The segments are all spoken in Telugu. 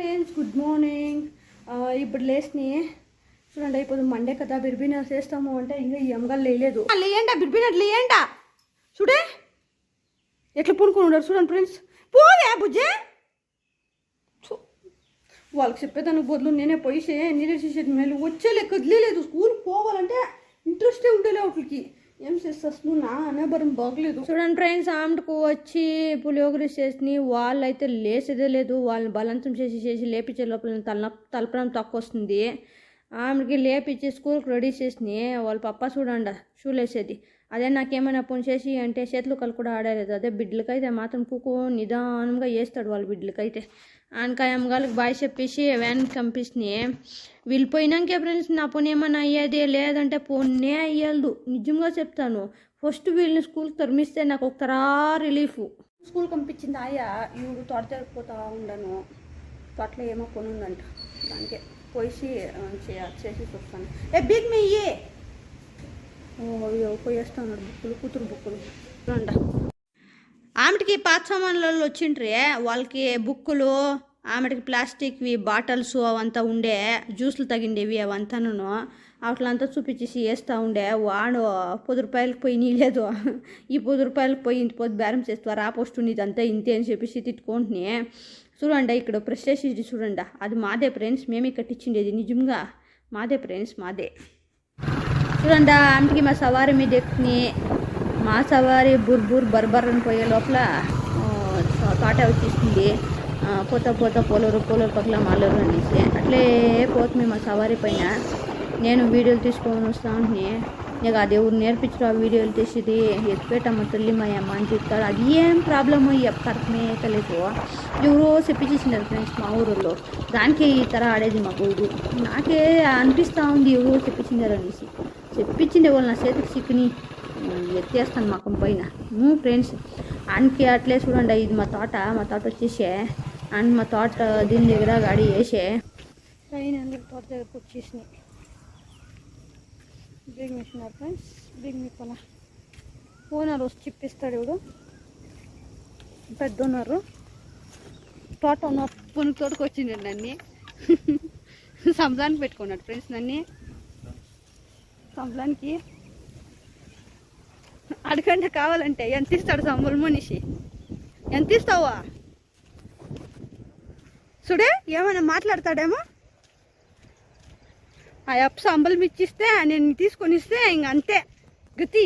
Friends good morning. ఇప్పుడు లేస్ని చూడండి ఇప్పుడు మండే కదా బిర్బినా చేస్తాము అంటే ఇంకా ఈ అమ్మగారు లేయలేదు. లేయండా బిర్బినా లేయండా? చూడే. ఎట్లా పూనుకొని ఉండరు చూడండి ఫ్రెండ్స్. పోవే బుజ్జే. వాళ్ళకి చెప్పేదానికి బదులు నేనే పోయి మేము మేలు. వచ్చేలే కదిలేదు స్కూల్ పోవాలంటే ఇంట్రెస్టే ఉండేలే వాటికి. ఏం చేస్తాను నా అనేబరం బాగలేదు. చూడండి ఫ్రెండ్స్ ఆమెకు వచ్చి పులియోగరి చేసి వాళ్ళు అయితే లేసేదే లేదు. వాళ్ళని బలవంతం చేసి చేసి లేపించే లోపల తల తలపడం తక్కువ వస్తుంది ఆమెకి లేపించి స్కూల్కి రెడీ చేసి వాళ్ళ పప్ప చూడండి షూ లేసేది అదే నాకేమైనా ఫోన్ చేసి అంటే చేతులు కలు కూడా ఆడలేదు. అదే బిడ్డలకైతే మాత్రం పూకు నిదానంగా వేస్తాడు వాళ్ళ బిడ్డలకైతే. ఆనకాయ అమ్మగారికి బాయ్ చెప్పేసి వ్యాన్కి కంపిస్తున్నాయి వీళ్ళు పోయినాకే ఫ్రెండ్స్ నా పని ఏమైనా అయ్యేది లేదంటే పొన్నే అయ్యేది నిజంగా చెప్తాను. ఫస్ట్ వీళ్ళని స్కూల్కి తరిమిస్తే నాకు ఒక తరా రిలీఫ్. స్కూల్ పంపించింది ఆయా. ఈవిడు తోట జరిగిపోతా ఉండను. తోటలో ఏమో కొనుందంట దానికే పోయి చేసి వస్తాను. ఏ బిగ్ మీ ఇయ్యే ఓ పోయేస్తాను బుక్కులు కూతురు బుక్కులు చూడండి ఆమెకి పాత సామాన్లలో వచ్చిండ్రే. వాళ్ళకి బుక్కులు ఆమెకి ప్లాస్టిక్వి బాటిల్స్ అవంతా ఉండే జ్యూస్లు తగిండేవి అవంతాను అట్లంతా చూపించేసి వేస్తూ ఉండే. వాడు పది రూపాయలకి పోయి నీలేదు. ఈ పది రూపాయలకి పోయి ఇంత పొద్దు బేరం చేస్తారు ఆ పోస్ట్ ఇదంతా ఇంతే అని చెప్పేసి తిట్టుకుంటుని చూడండి ఇక్కడ ప్రెస్టేజ్ చూడండి. అది మాదే ఫ్రెండ్స్ మేమే కట్టించిండేది నిజంగా మాదే ఫ్రెండ్స్ మాదే. చూడండి ఆమెకి మా సవారి మీద ఎక్కుని మా సవారి బుర్ బుర్ బర్బర్ అని పోయే లోపల తోట వచ్చేసింది. పోతా పోతా పోలూరు పోలరు పక్కల మాలూరు అనేసి. అట్లే పోతుంది మా సవారి పైన. నేను వీడియోలు తీసుకొని వస్తా ఉంటే ఇక అది ఎవరు నేర్పించరు ఆ వీడియోలు తీసేది ఎత్తిపెట్టమ్మ తల్లి మా అమ్మ అని చెప్తారు అది ఏం ప్రాబ్లమ్ అర్థమే తెలియదు ఎవరో చెప్పించేసినారు ఫ్రెండ్స్ మా ఊరిలో దానికి ఈ తర ఆడేది మా ఊరు నాకే అనిపిస్తూ ఉంది ఎవరో చెప్పించినారు అనేసి. చెప్పించిండే వాళ్ళు నా చేతికి చిక్కుని. ఎత్తేస్తాను మాకం పైన. ఫ్రెండ్స్ ఆయనకి అట్లే చూడండి ఇది మా తోట మా తోట వచ్చేసే. అండ్ మా తోట దీని దగ్గర గాడి వేసే. ట్రైన్ అందరు తోట దగ్గరకు వచ్చేసినాయి. Big mission friends big mission owner వచ్చి చెప్పిస్తాడు ఇప్పుడు పెద్ద ఓనరు. తోట ఉన్న పునుకు తోటకు వచ్చిండు నన్ను. సంబరానికి పెట్టుకున్నాడు ఫ్రెండ్స్ నన్ను. సంబలానికి. అడగండి కావాలంటే ఎంత ఇస్తాడు సంబుల్ మనిషి? ఎంత ఇస్తావా? చూడే ఏమైనా మాట్లాడతాడేమో? ఆ అప్పు సంబలం ఇచ్చిస్తే నేను తీసుకొని ఇస్తే ఇంక అంతే. గతి.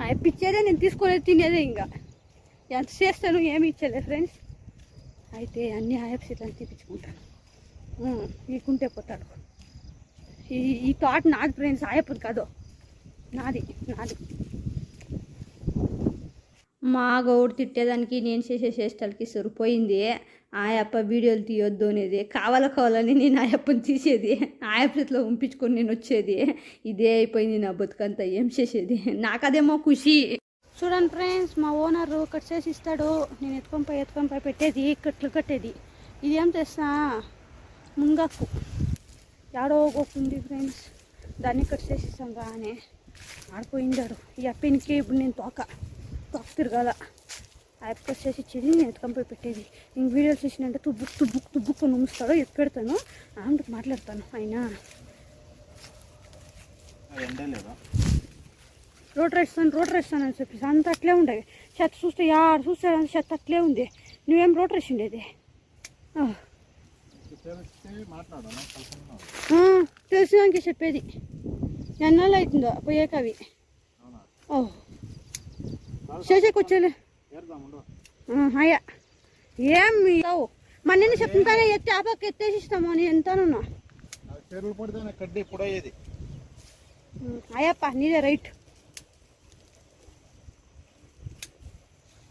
ఆ అప్పు ఇచ్చేదే నేను తీసుకొని తినేదే ఇంకా. ఎంత చేస్తాను ఏమి ఇచ్చలే ఫ్రెండ్స్. అయితే అన్ని ఆ యాప్స్ ఇట్లా తీపించుకుంటాను నీకుంటే పోతాడు. ఈ ఈ థాట్ నాది ఫ్రెండ్స్ ఆయప్పది కాదు. నాది నాది. మా గౌడు తిట్టేదానికి నేను చేసే చేష్టలకి సరిపోయింది. ఆయప్ప వీడియోలు తీయొద్దు అనేది కావాల కావాలని నేను ఆయప్పని తీసేది. ఆయప్పలో ఉంపించుకొని నేను వచ్చేది. ఇదే అయిపోయింది నా బతుకంతా ఏం చేసేది? నాకు అదేమో ఖుషి. చూడండి ఫ్రెండ్స్ మా ఓనర్ కట్ చేసి ఇస్తాడు. నేను ఎత్తుకొని పోయి ఎత్తుకొని పోయి పెట్టేది కట్లు కట్టేది. ఇది ఏం తెస్తా ముంగాకు యాడో ఉంది ఫ్రెండ్స్ దాన్ని కట్ చేసి ఇస్తాం రానే ఆడిపోయిందాడు ఈ అప్పినికి ఇప్పుడు నేను తోక తోక తిరగాల. ఆ అప్ప కట్ చేసి ఇచ్చేది నేను పోయి పెట్టేది. ఇంక వీడియోలు చేసినంటే తుబ్బుక్ తుబ్బుక్ తుబ్బుక్ నుమ్ముస్తాడు ఎత్తు పెడతాను ఆమెకు మాట్లాడతాను అయినా. రోటర్ వేస్తాను రోటర్ వేస్తాను అని చెప్పేసి. అంత అట్లే ఉండేది చెత్త చూస్తే యారు చూస్తే అంత చెత్త అట్లే ఉంది. నువ్వేం రోటర్ వేసిండేది ఆ. మాట్లాడు కలుసుకున్నావు ఆ, తెలిసినాకే చెప్పేది ఎన్నాళ్ళు అవుతుందో పోయాక అవి అవునా ఓ ఏరుదాం ఉండు అయ్యా ఏం ఇస్తావు మన నిన్ను చెప్తానే ఎత్తి ఆ పక్క ఎత్తేసి ఇస్తాము అని ఎంతనున్నా అయ్యప్ప నీదే రైట్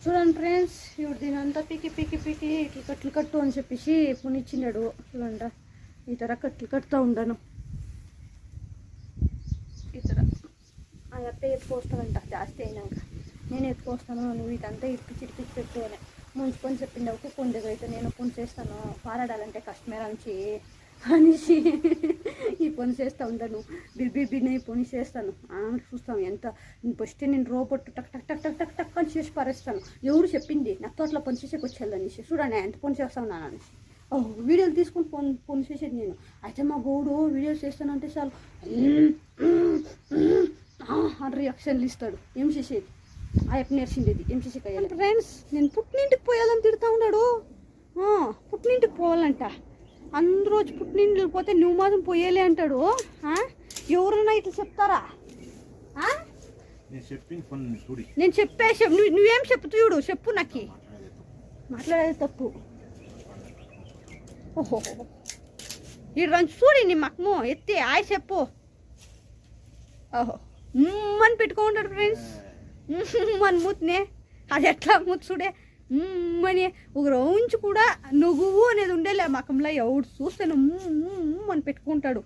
చూడండి ఫ్రెండ్స్ ఇప్పుడు దీని అంతా పీకి పీకి పీకి ఇట్లా కట్లు కట్టు అని చెప్పేసి పునిచ్చినాడు చూడండి ఈ తర కట్లు కట్టుతూ ఉండను. ఈ తర. ఆ ఎత్తుకొస్తానంట జాస్తి అయినాక. నేను ఎత్తుకొస్తాను నువ్వు ఇదంతా ఇప్పించి ఇప్పించి పెట్టు అని ముంచుకొని చెప్పిండవు ఒక కొన్ని దగ్గర అయితే నేను పని చేస్తాను. పారాడాలంటే కష్టమే నుంచి. అనేసి ఈ పని చేస్తూ ఉంటాను. బిర్బి ఈ పని చేస్తాను. అని చూస్తాం ఎంత ఫస్ట్ నేను రోబోట్ టక్ టక్ టక్ టక్ టక్ టక్ అని చేసి పారేస్తాను. ఎవరు చెప్పింది? నా తోటలో పని చేసేకి వచ్చేది అనేసి. చూడండి ఎంత పని చేస్తా అనేసి. ఓ వీడియోలు తీసుకుని ఫోన్ ఫోన్ చేసేది నేను. అయితే మా గోడు వీడియోస్ చేస్తానంటే చాలు. అని రియాక్షన్లు ఇస్తాడు. ఏం చేసేది? ఆ ఎప్పుడు నేర్చిండేది. ఏం చేసే ఫ్రెండ్స్ నేను పుట్టినింటికి పోయాలని తిడతా ఉన్నాడు. పుట్టినింటికి పోవాలంట. అందరూ వచ్చి పుట్టినింటికి పోతే నువ్వు మాత్రం పోయేలే అంటాడు? ఎవరన్నా ఇట్లా చెప్తారా? నేను చెప్పే చెప్ నువ్వు నువ్వేం చెప్తూ చూడు చెప్పు నాకు. మాట్లాడేది తప్పు. ఓహో. ఈ రంజు చూడి నీ మక్ము ఎత్తి ఆయ చెప్పు. ఓహో. అని పెట్టుకుంటాడు ఫ్రెండ్స్ మన మూతినే. అది ఎట్లా మూతి చూడే? అని ఒక రోజు కూడా నువ్వు అనేది ఉండేలే మకంలో ఎవడు చూస్తే అని పెట్టుకుంటాడు.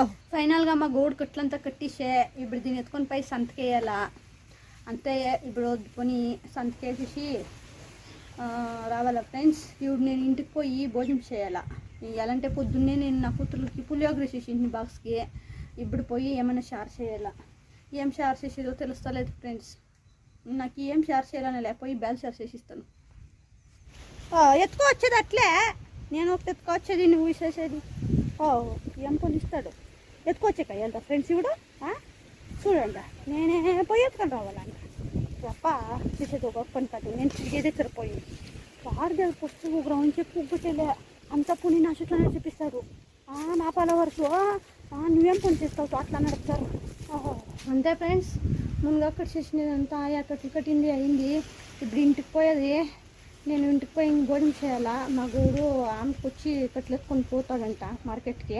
ఓహ్ ఫైనల్గా మా గోడు కట్లంతా కట్టేసే ఇప్పుడు దీన్ని ఎత్తుకొని పై సంతకేయాలా? అంతే ఇప్పుడు కొని సంతకేసేసి రావాలా ఫ్రెండ్స్ ఇప్పుడు నేను ఇంటికి పోయి భోజనం చేయాలా? ఎలాంటే పొద్దున్నే నేను నా కూతురుకి పులియోగర చేసింది బాక్స్కి ఇప్పుడు పోయి ఏమైనా షేర్ చేయాలా? ఏం షేర్ చేసేదో తెలుస్తలేదు ఫ్రెండ్స్ నాకు ఏం షేర్ చేయాలని లేకపోయి బ్యాల్ షేర్ చేసిస్తాను. ఎత్తుకో వచ్చేది అట్లే నేను ఒకటి ఎత్తుకో వచ్చేది నువ్వు విసేసేది ఓ ఏం పని ఇస్తాడు ఎత్తుకొచ్చే వెళ్తా ఫ్రెండ్స్ ఇప్పుడు ఆ? చూడండి నేనే పోయి ఎత్తుకొని రావాలంట. తప్ప చేసేది ఒక పని కాదు నేను తిరిగేదే సరిపోయింది. వారి దగ్గర పుస్తకం ఒక రౌండ్ చెప్పి ఉబ్బుతలే అంత పుని నా చుట్లనే చూపిస్తారు. ఆ, నా పాల వరకు ఆ, నువ్వేం పని చేస్తావు? అట్లా నడుపుతారు. ఓహో. అంతే ఫ్రెండ్స్. ముందుగా అక్కడ చేసినదంతా అక్కడ కట్టింది అయింది. ఇప్పుడు ఇంటికి పోయేది. నేను ఇంటికి పోయి భోజనం చేయాలా? మా గోడు ఆమెకు వచ్చి కట్లు ఎత్తుకొని పోతాడంట మార్కెట్కి.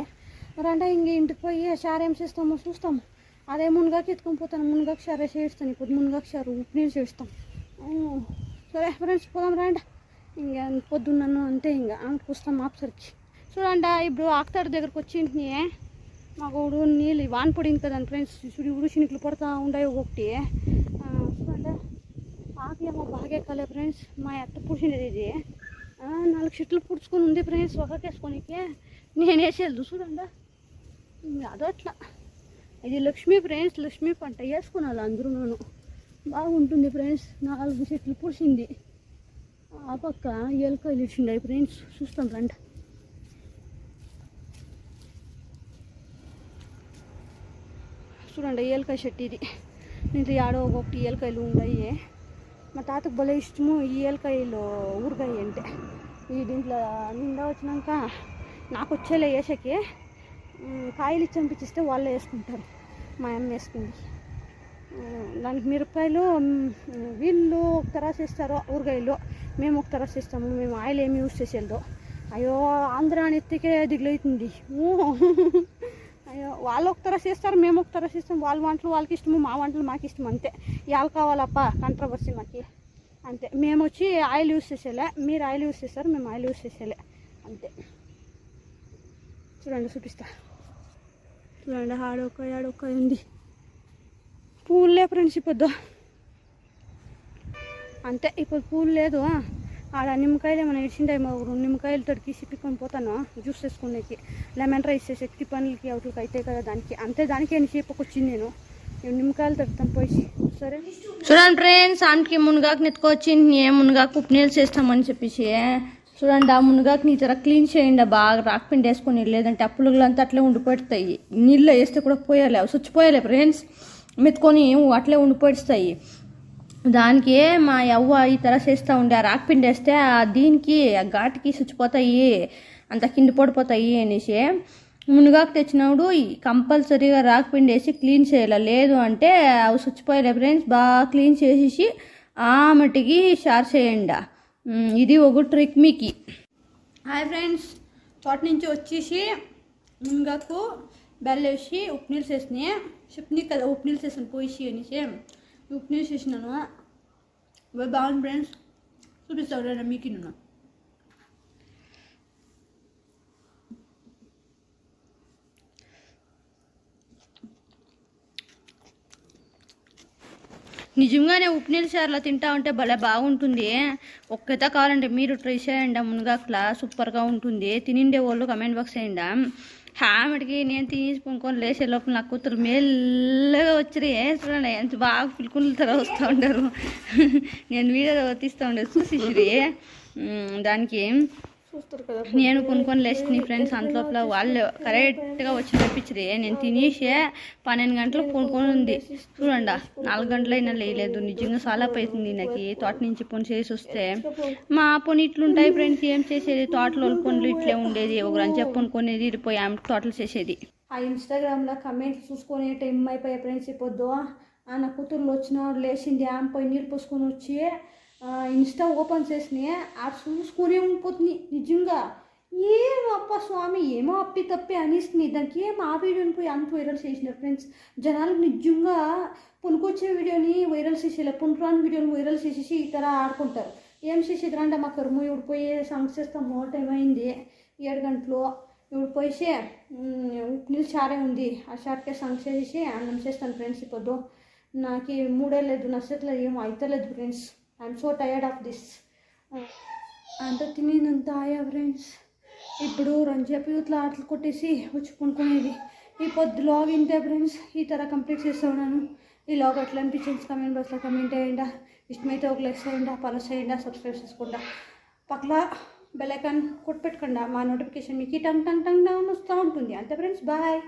రండి ఇంక ఇంటికి పోయి షార్ ఏం చేస్తామో చూస్తాము అదే మునగాకి ఎత్తుకొని పోతాను. మునగాకు షారే చేస్తాను ఇప్పుడు. మునగాకు షారు ఉప్పు నీళ్ళు చేస్తాం సరే ఫ్రెండ్స్ పోదాం రాండ ఇంకా పొద్దున్నను అంతే ఇంకా. ఆమెకు వస్తాం ఆఫ్సర్కి. చూడండి ఇప్పుడు ఆక్తాడు దగ్గరకు వచ్చింటిని. మాకు గోడు నీళ్ళు వాన పడింది కదండి ఫ్రెండ్స్ చూడు ఇప్పుడు పడతా ఉన్నాయి ఒకటి. ఆ, చూడండి. ఆకు బాగా ఎక్కాలి ఫ్రెండ్స్ మా అత్త పుడిచినది ఇది. నాలుగు చెట్లు పుడుచుకొని ఉంది ఫ్రెండ్స్ ఒకకేసుకోనికి నేను వేసేది చూడండి. అదట్లా అదో అట్లా. ఇది లక్ష్మీ ఫ్రెండ్స్ లక్ష్మీ పంట వేసుకున్నాను అందరూ నేను బాగుంటుంది ఫ్రెండ్స్ నాలుగు చెట్లు పుడిచింది ఆ పక్క ఎలుకలు ఇచ్చిండే ఫ్రెండ్స్ చూస్తాం రండి. చూడండి ఏలకాయ చెట్టు ఇది. దీంట్లో ఆడో ఒకటి ఏలకాయలు ఉన్నాయి మా తాతకు భలే ఇష్టము ఈ ఏలకాయలు ఊరకాయ అంటే. ఈ దీంట్లో నిండా వచ్చినాక నాకు వచ్చేలే వేసకి కాయలు ఇచ్చి పంపించిస్తే వాళ్ళే వేసుకుంటారు. మా అమ్మ వేసుకుంది. దానికి మిరపకాయలు వీళ్ళు ఒక తరాస్ ఇస్తారు ఊరగాయలు మేము ఒక తరాస్ ఇస్తాము మేము ఆయిల్ ఏమి యూస్ చేసేదో అయ్యో ఆంధ్ర అని ఎత్తికే దిగులవుతుంది వాళ్ళు ఒక చేస్తారు మేము ఒక తరస్ చేస్తాం. వాళ్ళ వంటలు వాళ్ళకి ఇష్టము మా వంటలు మాకు ఇష్టం అంతే. ఇవాళ కావాలప్ప కంట్రవర్సీ మాకి. అంతే. మేము వచ్చి ఆయిల్ యూస్ చేసేలే మీరు ఆయిల్ యూస్ చేస్తారు మేము ఆయిల్ యూస్ చేసేలే. అంతే. చూడండి చూపిస్తా. చూడండి ఆడొక ఆడొక ఉంది. పూలే ఫ్రెండ్స్ ఇప్పుడు అంతే ఇప్పుడు పూలు లేదు ఆడ నిమ్మకాయలు ఏమైనా ఇచ్చిండే మా ఊరు నిమ్మకాయలు తడికి పిక్కొని పోతాను? జ్యూస్ చేసుకునేకి లెమన్ రైస్ చేసే పనులకి అవుట్లకి అయితే కదా దానికి. అంతే దానికి అని చెప్పకొచ్చింది నేను. నిమ్మకాయలు తడుతాను పోయి సరే. చూడండి ఫ్రెండ్స్ ఆంటీకి మునగాకు నెత్తుకొచ్చి ఏ మునగాకు ఉప్పు నీళ్ళు చేస్తామని చెప్పేసి చూడండి ఆ మునగాకు నీ తర క్లీన్ చేయండి బాగా రాక్పిండి వేసుకొని లేదంటే ఆ పులుగులంతా అట్లే ఉండిపోతాయి నీళ్ళు వేస్తే కూడా పోయాలి. అవి చచ్చిపోయాలి ఫ్రెండ్స్ మెత్తుకొని అట్లే ఉండిపోయిస్తాయి. దానికి మా యవ్వ ఈ తర చేస్తూ ఉండే ఆ రాక్పిండి వేస్తే ఆ దీనికి ఆ ఘాటుకి స్విచ్చిపోతాయి అంత కింద పడిపోతాయి అనేసి మునగాకు తెచ్చినప్పుడు కంపల్సరీగా రాక్పిండి వేసి క్లీన్ చేయాలి. లేదు అంటే అవి స్విచ్చిపోయాలి ఫ్రెండ్స్ బాగా క్లీన్ చేసేసి ఆ మట్టికి షార్ చేయండి. ఇది ఒక ట్రిక్ మీకు. హాయ్ ఫ్రెండ్స్ తోట నుంచి వచ్చేసి మునగాకు బెల్ల వేసి ఉప్పు నీళ్ళు చేసినాయి. చెప్పినాయి కదా ఉప్పు నీళ్ళు చేసాను పోయి అనేసి. ఉప్పు చేసినాను. ఇవి బాగుంది ఫ్రెండ్స్ చూపిస్తాను నేను మీకు నేను నిజంగానే ఉప్పు నీళ్ళు సార్లా తింటా ఉంటే భలే బాగుంటుంది. ఒక్కత కావాలంటే మీరు ట్రై చేయండి. ఆ మునగాకులా సూపర్గా ఉంటుంది. తినిండే వాళ్ళు కమెంట్ బాక్స్ చేయండి. హామిడికి నేను తీసి పొనుకొని లేచే లోపల నా కూతురు మెల్లగా వచ్చి చూడండి ఎంత బాగా పిలుకుల తర వస్తూ ఉంటారు నేను వీడియో తీస్తూ ఉండే చూసి దానికి చూస్తారు కదా నేను కొనుక్కొని లేస్తుంది ఫ్రెండ్స్ అంతలోపల వాళ్ళు కరెక్ట్గా వచ్చి తెప్పించరు నేను తినేసే పన్నెండు గంటలకు కొనుక్కొని ఉంది. చూడండి నాలుగు గంటలు అయినా లేయలేదు. నిజంగా చాలా అవుతుంది నాకు తోట నుంచి పని చేసి వస్తే. మా పని ఇట్లుంటాయి ఫ్రెండ్స్ ఏం చేసేది? తోటలో పనులు ఇట్లే ఉండేది. ఒకరు అని చెప్పి కొనుక్కొనేది ఇడిపోయి ఆమె తోటలు చేసేది. ఆ ఇన్స్టాగ్రామ్లో కమెంట్లు చూసుకొని టైం అయిపోయే ఫ్రెండ్స్ ఆ నా కూతుర్లు వచ్చిన లేచింది. ఆమె పోయి నీళ్ళు పోసుకొని వచ్చి ఇన్స్టా ఓపెన్ చేసినాయి ఆ చూసుకునే ఉండిపోతుంది నిజంగా. ఏం అప్ప స్వామి ఏమో అప్పి తప్పి అనిస్తుంది దానికి ఏం ఆ వీడియోని పోయి అంత వైరల్ చేసినారు ఫ్రెండ్స్ జనాలు నిజంగా పునుకొచ్చే వీడియోని వైరల్ చేసేలా పునుకురాని వీడియోని వైరల్ చేసేసి ఈ ఆడుకుంటారు. ఏం చేసేది రండి మా కరుము ఇవిడిపోయి పోయి సాంగ్స్ చేస్తాము టైం అయింది. ఏడు గంటలు. ఇప్పుడు పోయి నీళ్ళు చారే ఉంది. ఆ షార్ట్కే సాంగ్స్ చేసి అన్నం చేస్తాను ఫ్రెండ్స్ ఇప్పుడు నాకు మూడే లేదు నచ్చట్లేదు ఏమో అవుతలేదు friends I'm so tired of this అంత తినేదంత ఆయా ఫ్రెండ్స్ ఇప్పుడు రంజాపు ఇట్లా ఆటలు కొట్టేసి వచ్చి కొనుక్కునేది ఈ పొద్దు లాగ్ ఇంతే ఫ్రెండ్స్ ఈ తర కంప్లీట్ చేస్తూ ఉన్నాను ఈ లాగ్ ఎట్లా అనిపించింది? కమెంట్ బాక్స్లో కమెంట్ చేయండి. ఇష్టమైతే ఒక లైక్ చేయండి ఫాలో చేయండి సబ్స్క్రైబ్ చేసుకోండి పక్కల బెల్ ఐకాన్ కొట్టి పెట్టుకోండి. మా నోటిఫికేషన్ మీకు టంగ్ టంగ్ టంగ్ డౌన్ వస్తూ ఉంటుంది. అంతే ఫ్రెండ్స్ బాయ్